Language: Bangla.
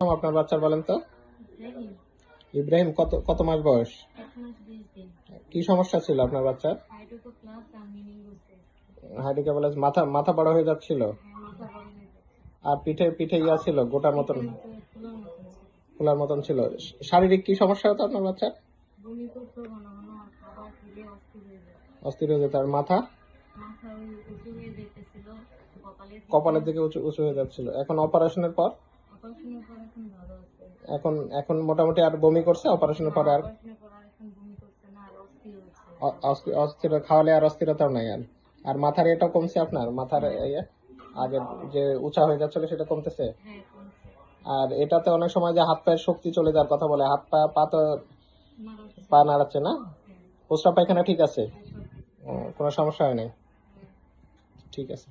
নাম আপনার বাচ্চার বলেন তো? ইব্রাহিম, কত কত মাস বয়স? কি সমস্যা ছিল আপনার বাচ্চার? হাইড্রোকো প্লাস আর মিনিগুসে হাইডিকাবলাস মাথা মাথা বড় হয়ে যাচ্ছিল? আর পিঠে পিঠে ইয়া ছিল, গোটার মতন? ফুলার মতন ছিল। শারীরিক কি সমস্যা হতো আপনার বাচ্চার? অস্থির হয়ে যেত। আর মাথা? কপালের দিকে উঁচু হয়ে যাচ্ছিল। এখন অপারেশনের পর? এখন এখন মোটামুটি আর বমি করছে? অপারেশনের পরে আর অস্থির খাওয়ালে আর অস্থিরতাও নাই আর। আর মাথার এটাও কমছে আপনার? মাথার ইয়ে আগে যে উঁচা হয়ে যাচ্ছিল সেটা কমতেছে? হ্যাঁ আর এটাতে অনেক সময় যে হাত পায়ের শক্তি চলে যাওয়ার কথা বলে হাত পা পা তো পা নাড়াচ্ছে না? হ্যাঁ। প্রস্রাব পায়খানা ঠিক আছে? ও, কোনো সমস্যা হয় নাই। ঠিক আছে।